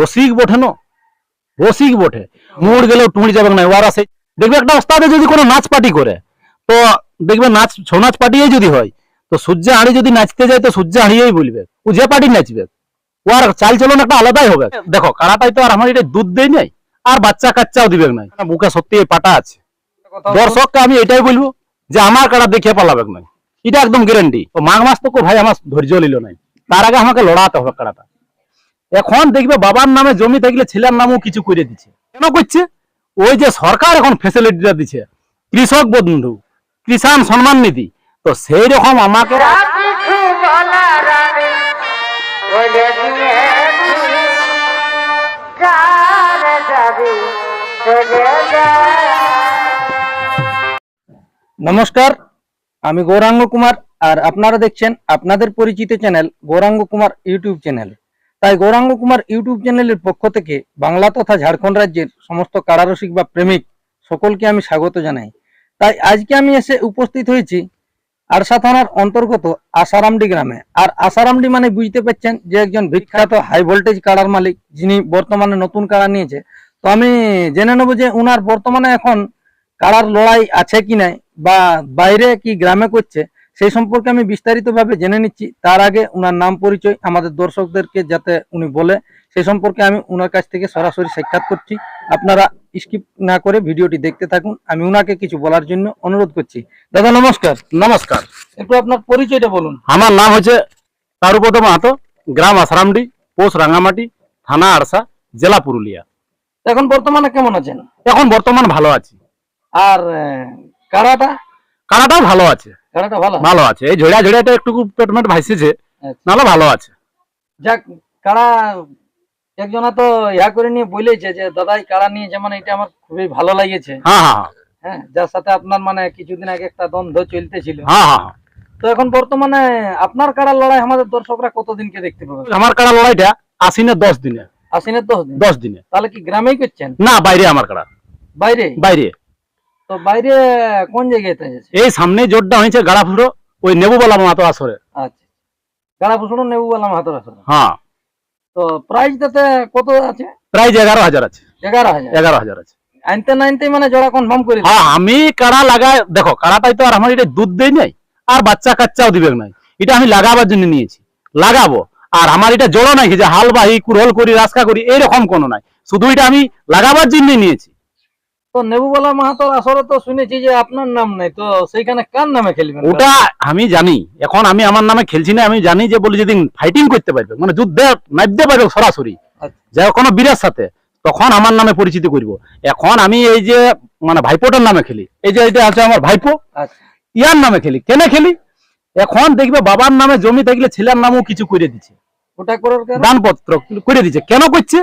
রসিক বটে না? রসিক বটে। মুড় গেলেও টুঁড়ি যাবে না ওরা সেই দেখবে একটা ওস্তাদে যদি কোনো নাচ পার্টি করে, তো দেখবে নাচ, ছৌ নাচ পার্টিই যদি হয়, তো সূর্য হাঁড়ি যদি নাচতে যায়, তো সূর্য হাঁড়িয়েই বলবে, ও যে পার্টি নাচবে ওর চাল চলন একটা আলাদাই হবে। দেখো, কারাটাই তো আর আমার এটা দুধ দেয় নাই, আর বাচ্চা কাচ্চাও দিবে না বুকে সত্যি এই পাটা আছে। দর্শককে আমি এটাই বলব যে আমার কারা দেখে পালাবে না এটা একদম গ্যারান্টি তো মাঘ মাস তো ভাই আমার ধৈর্য নিল নাই। তার আগে আমাকে লড়াতে হবে কাড়াটা এখন দেখবে বাবার নামে জমি থাকলে ছেলের নামও কিছু করে দিচ্ছে। কেন করছে? ওই যে সরকার এখন ফেসিলিটিটা দিচ্ছে, কৃষক বন্ধু, কিষাণ সম্মান নিধি। তো সেই রকম আমাকে নমস্কার, আমি গৌরাঙ্গ কুমার, আর আপনারা দেখছেন আপনাদের পরিচিত channel Gouranga Kumar YouTube channel. তাই গৌরাঙ্গ কুমার ইউটিউব চ্যানেলের পক্ষ থেকে বাংলা তথা ঝাড়খণ্ড রাজ্যের সমস্ত কারারসিক বা প্রেমিক সকলকে আমি স্বাগত জানাই। তাই আজকে আমি এসে উপস্থিত হয়েছি আরসা থানার অন্তর্গত আসারামডি গ্রামে। আর আসারামডি মানে বুঝতে পারছেন যে একজন বিখ্যাত হাই ভোল্টেজ কাড়ার মালিক, যিনি বর্তমানে নতুন কাড়া নিয়েছে। তো আমি জেনে নেব যে উনার বর্তমানে এখন কাড়ার লড়াই আছে কি নাই বা বাইরে কি গ্রামে করছে। সেই সম্পর্কে আমি বিস্তারিতভাবে জেনে নিচ্ছি। তার আগে উনার নাম পরিচয় আমাদের দর্শকদেরকে যাতে উনি বলে সেই সম্পর্কে আমি উনার কাছ থেকে সরাসরি সাক্ষাৎ করছি। আপনারা স্কিপ না করে ভিডিওটি দেখতে থাকুন। আমি উনাকে কিছু বলার জন্য অনুরোধ করছি। দাদা নমস্কার। নমস্কার। একটু আপনার পরিচয়টা বলুন। আমার নাম হচ্ছে তারুপদ মাহাতো গ্রাম আসারামডি পোস্ট রাঙ্গামাটি থানা আরসা জেলা পুরুলিয়া। এখন বর্তমানে কেমন আছেন? এখন বর্তমান ভালো আছি। আর আহ, কাড়াটা কানাটাও ভালো আছে। ভালো? ভালো আছে। এই ঝড়িয়া ঝড়িয়াটা একটু আচ্ছা। নাহলে ভালো আছে। যাক কাড়া একজনা তো ইয়া করে নিয়ে বলেছে যে কাড়া নিয়ে যেমন এটা আমার খুবই ভালো লাগেছে। হ্যাঁ হ্যাঁ হ্যাঁ, হ্যাঁ যার সাথে আপনার মানে কিছুদিন আগে একটা দ্বন্দ্ব চলতেছিল। হ্যাঁ হ্যাঁ হ্যাঁ। তো এখন বর্তমানে আপনার কাড়ার লড়াই আমাদের দর্শকরা কতদিনকে দেখতে পাবে? আমার কাড়া লড়াইটা আশ্বিনে দশ দিনে। আশ্বিনের দশ দিন? দশ দিনে। তাহলে কি গ্রামেই করছেন? না বাইরে আমার কাড়া বাইরে? বাইরে। তো বাইরে কোন জায়গায় এই সামনে জোরটা হয়েছে ওই নেবুবালা মাতো আসরে। আচ্ছা গাড়া ফুসুনো নেবু বললাম হাতের আসলে হ্যাঁ। তো প্রাইস তাতে কত আছে? প্রাইস এগারো হাজার আছে। এগারো হাজার। এগারো হাজার আছে। আনতে মানে জোড়া কনফার্ম করে। হ্যাঁ আমি কাড়া লাগাই দেখো কাড়াটাই তো আর আমার এটা দুধ দেয় নাই আর বাচ্চা কাচ্চাও দিবে নাই। এটা আমি লাগাবার জন্য নিয়েছি। লাগাবো। আর আমার এটা জড়ো নাই যে হাল বাহি কুরহল করি রাস্কা করি এরকম কোনো নাই। শুধু এটা আমি লাগাবার জন্য নিয়েছি। তো নেবুবালা মাহাতোর আসরে তো শুনেছি যে আপনার নাম নাই তো সেইখানে কার নামে খেলবেন? ওটা আমি জানি। এখন আমি আমার নামে খেলছি না আমি জানি যে বলি যেদিন ফাইটিং করতে পারবে মানে যুদ্ধে নামতে পারবে সরাসরি। আচ্ছা। যে কোনো বীরের সাথে তখন আমার নামে পরিচিত করব। এখন আমি এই যে মানে ভাইপোটার নামে খেলি। এই যে এটা আছে আমার ভাইপো আচ্ছা। ইয়ার নামে খেলি। কেন খেলি? এখন দেখবে বাবার নামে জমি থাকলে ছেলের নামও কিছু করে দিচ্ছে। ওটা করার দানপত্র করে দিচ্ছে। কেন করছে?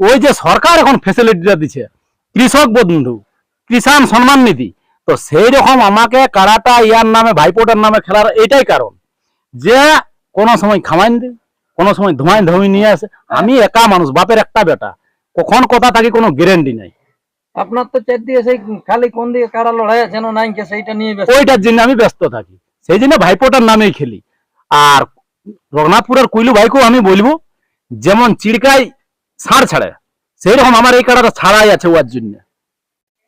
ওই যে সরকার এখন ফেসিলিটিটা দিচ্ছে। কৃষক বন্ধু কিষাণ সম্মান নিধি। তো সেই রকম আমাকে কারাটা ইয়ার নামে ভাইপোটার নামে খেলার এটাই কারণ যে কোনো সময় খামাইন দে কোনো সময় ধোঁয়াই ধুই নিয়ে আসে। আমি একা মানুষ বাপের একটা বেটা। কখন কথা থাকে কোনো গ্যারেন্টি নাই। আপনার তো চার দিয়ে সেই খালি কোন দিকে কারা লড়াই আছে না নাই সেইটা নিয়ে ওইটার জন্য আমি ব্যস্ত থাকি। সেই জন্য ভাইপোটার নামেই খেলি। আর রঘুনাথপুরের কুইলু ভাইকেও আমি বলব যেমন চিড়কাই ছাড় ছাড়ে। সেই রকম আমার এই কাড়াটা ছাড়াই আছে ওর জন্য।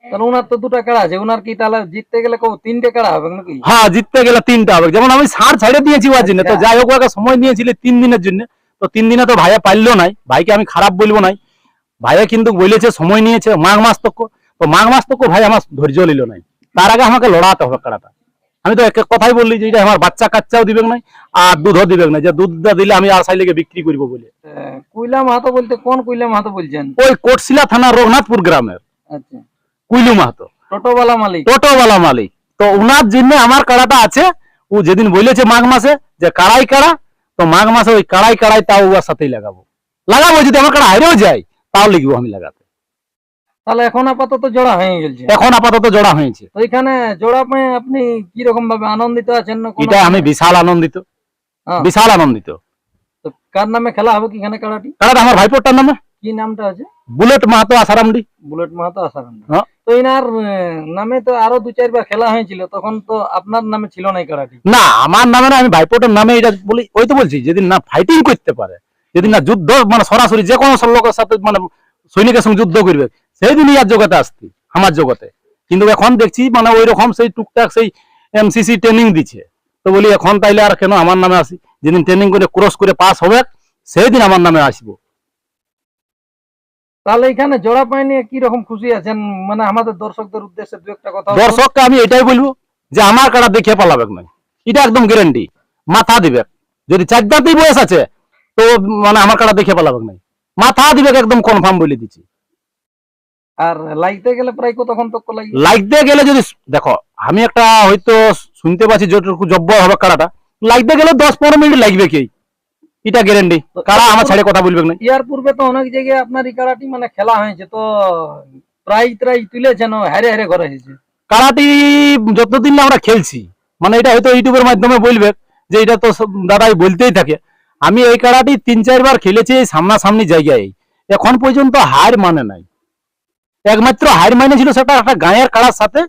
তাহলে ওনার তো দুটা কাড়া আছে? ওনার কি তাহলে জিততে গেলে কো তিনটে কাড়া হবে নাকি? হ্যাঁ জিততে গেলে তিনটা হবে। যেমন আমি সার ছাড়ে দিয়েছি ওর জন্য তো যাই হোক ওকে সময় নিয়েছিল তিন দিনের জন্য। তো তিন দিনে তো ভাইয়া পারল নাই। ভাইকে আমি খারাপ বলব নাই। ভাইয়া কিন্তু বলেছে সময় নিয়েছে মাঘ মাস তক। তো মাঘ মাস তক ভাই আমার ধৈর্য নিল নাই। তার আগে আমাকে লড়াতে হবে কাড়াটা আমি তো এক কথাই বললি যে এটা আমার বাচ্চা কাচ্চাও দিবে নাই আর দুধও দিবে না যে দুধটা দিলে আমি আর সাইলেকে বিক্রি করব বলে। কুইলা মাহাতো বলতে কোন কুইলা মাহাতো বলছেন? ওই কোটশিলা থানা রঘুনাথপুর গ্রামের। আচ্ছা। কুইলু মাহাতো। টোটোওয়ালা মালিক। টোটোওয়ালা মালিক। তো উনার জন্য আমার কাড়াটা আছে ও যেদিন বলেছে মাঘ মাসে যে কাড়াই কাড়া তো মাঘ মাসে ওই কাড়াই কাড়াই তাও ওর সাথেই লাগাবো। লাগাবো যদি আমার কাড়া হারেও যায় তাও লিখব আমি লাগাতে। তাহলে এখন আপাতত জোড়া হয়ে গেছে এখন আপাতত জোড়া হয়েছে। তো এখানে জোড়া পেয়ে আপনি কি রকম ভাবে আনন্দিত আছেন না এটা আমি বিশাল আনন্দিত। হ্যাঁ। বিশাল আনন্দিত। তো কার নামে খেলা হবে কি এখানে কাড়াটি কাড়াটা আমার ভাইপোরটার নামে। কি নামটা আছে? বুলেট মাহাতো আসারামডি বুলেট মাহাতো আসারাম হ্যাঁ। তো এনার নামে তো আরও দু চারবার খেলা হয়েছিল তখন তো আপনার নামে ছিল না কাড়াটি না আমার নামে না আমি ভাইপোটার নামে এটা বলি ওই তো বলছি যেদিন না ফাইটিং করতে পারে যদি না যুদ্ধ মানে সরাসরি যে কোনো লোকের সাথে মানে সৈনিকের সঙ্গে যুদ্ধ করবে সেই দিন ইয়ার জগতে আসতি আমার জগতে। কিন্তু এখন দেখছি মানে ওই রকম সেই টুকটাক সেই এমসিসি ট্রেনিং দিচ্ছে। তো বলি এখন তাইলে আর কেন আমার নামে আসি? যেদিন ট্রেনিং করে ক্রস করে পাস হবে সেই দিন আমার নামে আসব। তাহলে এখানে জোড়া পাই নিয়ে কি রকম খুশি আছেন? মানে আমাদের দর্শকদের উদ্দেশ্যে দু একটা কথা দর্শককে আমি এটাই বলব যে আমার কাটা দেখে পালাবে না এটা একদম গ্যারেন্টি মাথা দিবে যদি চার দাঁতেই বয়স আছে তো মানে আমার কাটা দেখে পালাবে না মাথা দিবে একদম কনফার্ম বলে দিচ্ছি। আর লাগতে গেলে প্রায় কতক্ষণ তক লাগবে? লাগতে গেলে যদি দেখো আমি একটা হয়তো শুনতে পাচ্ছি যতটুকু জব্বর হবে কাড়াটা লাগতে গেলে দশ পনেরো মিনিট লাগবে কি? এটা গ্যারেন্টি কারা আমার ছাড়ে কথা বলবে না? ইয়ার পূর্বে তো অনেক জায়গায় আপনার এই কাড়াটি মানে খেলা হয়েছে তো প্রাইজ ট্রাইজ তুলেছেন হারে হারে ঘরে হয়েছে কারাটি যতদিন না আমরা খেলছি মানে এটা হয়তো ইউটিউবের মাধ্যমে বলবে যে এটা তো দাদাই বলতেই থাকে। আমি এই কারাটি তিন চারবার খেলেছি এই সামনাসামনি জায়গায়। এখন পর্যন্ত হার মানে নাই। একমাত্র হার মানে ছিল সেটা একটা গায়ের কাড়ার সাথে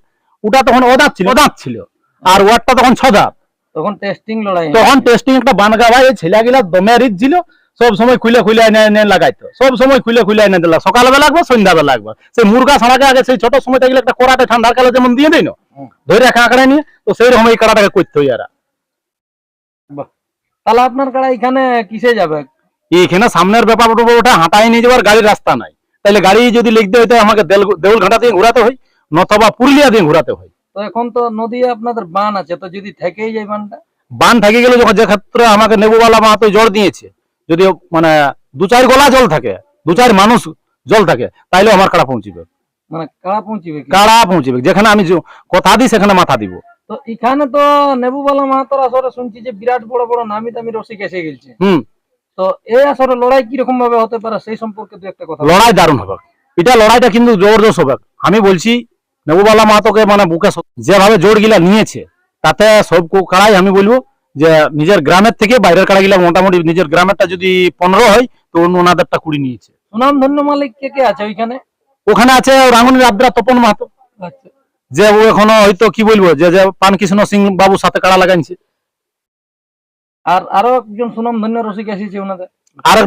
ওটা তখন অদাঁত ছিল। অদাঁত ছিল। আর ওয়ারটা তখন ছদাঁত তখন টেস্টিং লড়াই। তখন টেস্টিং একটা বানগা ভাই ছেলেগুলা দমে রিচ ছিল সব সময় খুলে খুলে এনে এনে লাগাইতো। সব সময় খুলে খুলে এনে দিলা। সকালবেলা লাগবে সন্ধ্যাবেলা লাগবে সেই মুরগা ছাড়াকে আগে সেই ছোট সময় গেলে একটা করাটে ঠান্ডার কালে যেমন দিয়ে দেয় না ধরে রাখা আঁকড়ে নিয়ে তো সেই রকম এই কাড়াটাকে করতে হয় এরা বাহ। তাহলে আপনার কাড়া এখানে কিসে যাবে? এইখানে সামনের ব্যাপার ওটা হাঁটাই নিয়ে যাওয়ার গাড়ির রাস্তা নাই। তাহলে গাড়ি যদি লিখতে হইতো আমাকে দেউল- দেউলঘাটা দিয়ে ঘোরাতে হয় নতবা পুরুলিয়া দিয়ে ঘোরাতে হয়। তো এখন তো নদী আপনাদের বান আছে তো যদি থেকেই যায় বানটা? বান থেকে গেলে যখন যে ক্ষেত্রে আমাকে নেবুবালা মাহাতো জল দিয়েছে যদি মানে দু চার গলা জল থাকে দু চার মানুষ জল থাকে তাইলে আমার কাড়া পৌঁছিবে। মানে কাড়া পৌঁছিবে? কাড়া পৌঁছিবে যেখানে আমি কথা দিই সেখানে মাথা দিব। তো এখানে তো নেবুবালা মাহাতর আসরে শুনছি যে বিরাট বড় বড় নামি দামি রসিক এসে গেছে। হুম। তো এই আসরে লড়াই কীরকম ভাবে হতে পারে সেই সম্পর্কে দু একটা কথা লড়াই দারুণ হবে। এটা লড়াইটা কিন্তু জবরদস্ত হবে। আমি বলছি নেবুবালা মাহাতোকে মানে বুকে যেভাবে জোর গিলা নিয়েছে তাতে সব কাড়াই আমি বলব যে নিজের গ্রামের থেকে বাইরের কাড়া গিলা মোটামুটি নিজের গ্রামেরটা যদি পনেরো হয় তো অন্য ওনাদেরটা কুড়ি নিয়েছে। সুনাম ধন্য মালিক কে কে আছে ওইখানে? ওখানে আছে রাঙ্গুনির আদ্রা তপন মাহাতো। আচ্ছা। যে ও এখনও হয়তো কি বলব যে পানকৃষ্ণ সিং বাবুর সাথে কাড়া লাগাইছে। আর আরও একজন সুনাম ধন্য রসিক এসেছে ওনাদের। আরেক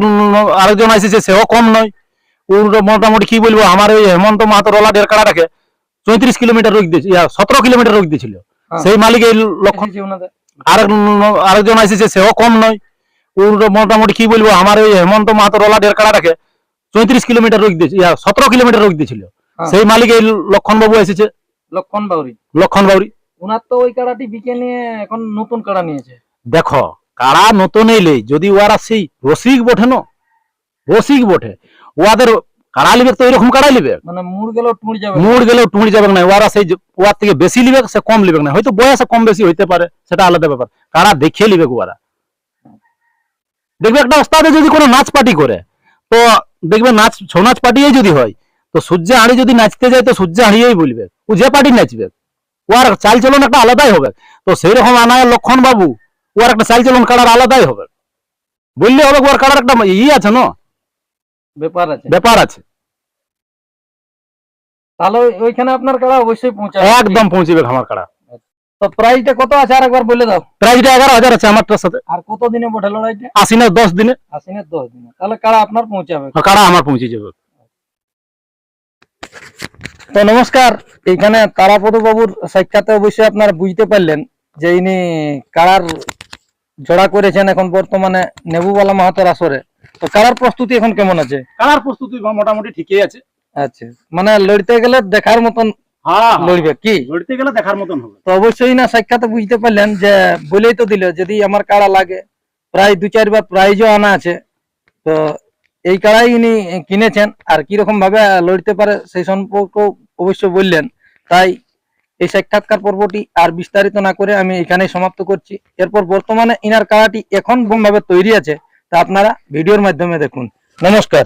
আরেকজন এসেছে সেও কম নয়। ওর মোটামুটি কি বলব আমার ওই হেমন্ত মাহাতো রোলা ডের কাড়াটাকে চৌত্রিশ কিলোমিটার রোগ দিয়েছিল সতেরো কিলোমিটার রোগ দিয়েছিল। হ্যাঁ। সেই মালিক এই লক্ষণ আরেক আরেকজন এসেছে সেও কম নয়। ওর মোটামুটি কি বলব আমার ওই হেমন্ত মাহাতো রোলা ডের কাড়াটাকে চৌত্রিশ কিলোমিটার রোগ দিয়েছিল সতেরো কিলোমিটার রোগ দিয়েছিল। হ্যাঁ। সেই মালিক এই লক্ষণ বাবু এসেছে। লক্ষণ বাউরি লক্ষণ বাউরি ওনার তো ওই কাড়াটি বিকে নিয়ে এখন নতুন কাড়া নিয়েছে। দেখো কারা নতুন এলে? যদি ওরা সেই রসিক বটে ন? রসিক বটে। ওদের কারা লিবে? তো এরকম কারা লিবে? মানে মুড় গেল টুড় যাবে মুড় গেলেও টুঁড়ি যাবে না। ওরা সেই ওর থেকে বেশি লিবে সে কম লিবে না। হয়তো বয়সে কম বেশি হইতে পারে সেটা আলাদা ব্যাপার। কারা দেখে লিবে ওরা দেখবে একটা ওস্তাদে যদি কোনো নাচ পার্টি করে তো দেখবে নাচ ছৌ নাচ পার্টিই যদি হয় তো সূর্য হাঁড়ি যদি নাচতে যায় তো সূর্য হাঁড়িয়েই বলবে। ও যে পার্টি নাচবে ওর চাল চলন একটা আলাদাই হবে। তো সেই রকম আনায় লক্ষণ বাবু ওর একটা চাল চলন কাড়ার আলাদাই হবে। বললে হবে ওর কাড়ার একটা ই আছে না? ব্যাপার আছে। ব্যাপার আছে। তাহলে ওইখানে আপনার কাড়া অবশ্যই পৌঁছাবে। একদম পৌঁছিবে আমার কাড়া। তো প্রাইসটা কত আছে আর একবার বলে দাও। প্রাইসটা এগারো হাজার আছে আমারটার সাথে। আর কত দিনে বটে লড়াইটা? আশি না দশ দিনে। আশ্বিনের দশ দিনে। তাহলে কাড়া আপনার পৌঁছাবে। কাড়া আমার পৌঁছে যাবে। তো নমস্কার এখানে তারাপদ বাবুর সাক্ষাতে অবশ্যই আপনারা বুঝতে পারলেন যে ইনি কারার জোড়া করেছেন এখন বর্তমানে নেবুবালা মাহাতোর আসরে। তো কারার প্রস্তুতি এখন কেমন আছে? কাড়ার প্রস্তুতি মোটামুটি ঠিকই আছে। আচ্ছা মানে লড়তে গেলে দেখার মতন হ্যাঁ লড়বে কি? লড়তে গেলে দেখার মতন হবে। তো অবশ্যই না সাক্ষাতে বুঝতে পারলেন যে বলেই তো দিল যদি আমার কাড়া লাগে প্রায় দু চারবার প্রাইজও আনা আছে। তো এই কিনেছেন আর কীরকম ভাবে লড়তে পারে সেই সম্পর্ক অবশ্য বললেন। তাই এই সাক্ষাৎকার পর্বটি আর বিস্তারিত না করে আমি এখানে সমাপ্ত করছি। এরপর বর্তমানে ইনার কালাটি এখন ভাবে তৈরি আছে, তা আপনারা ভিডিওর মাধ্যমে দেখুন। নমস্কার।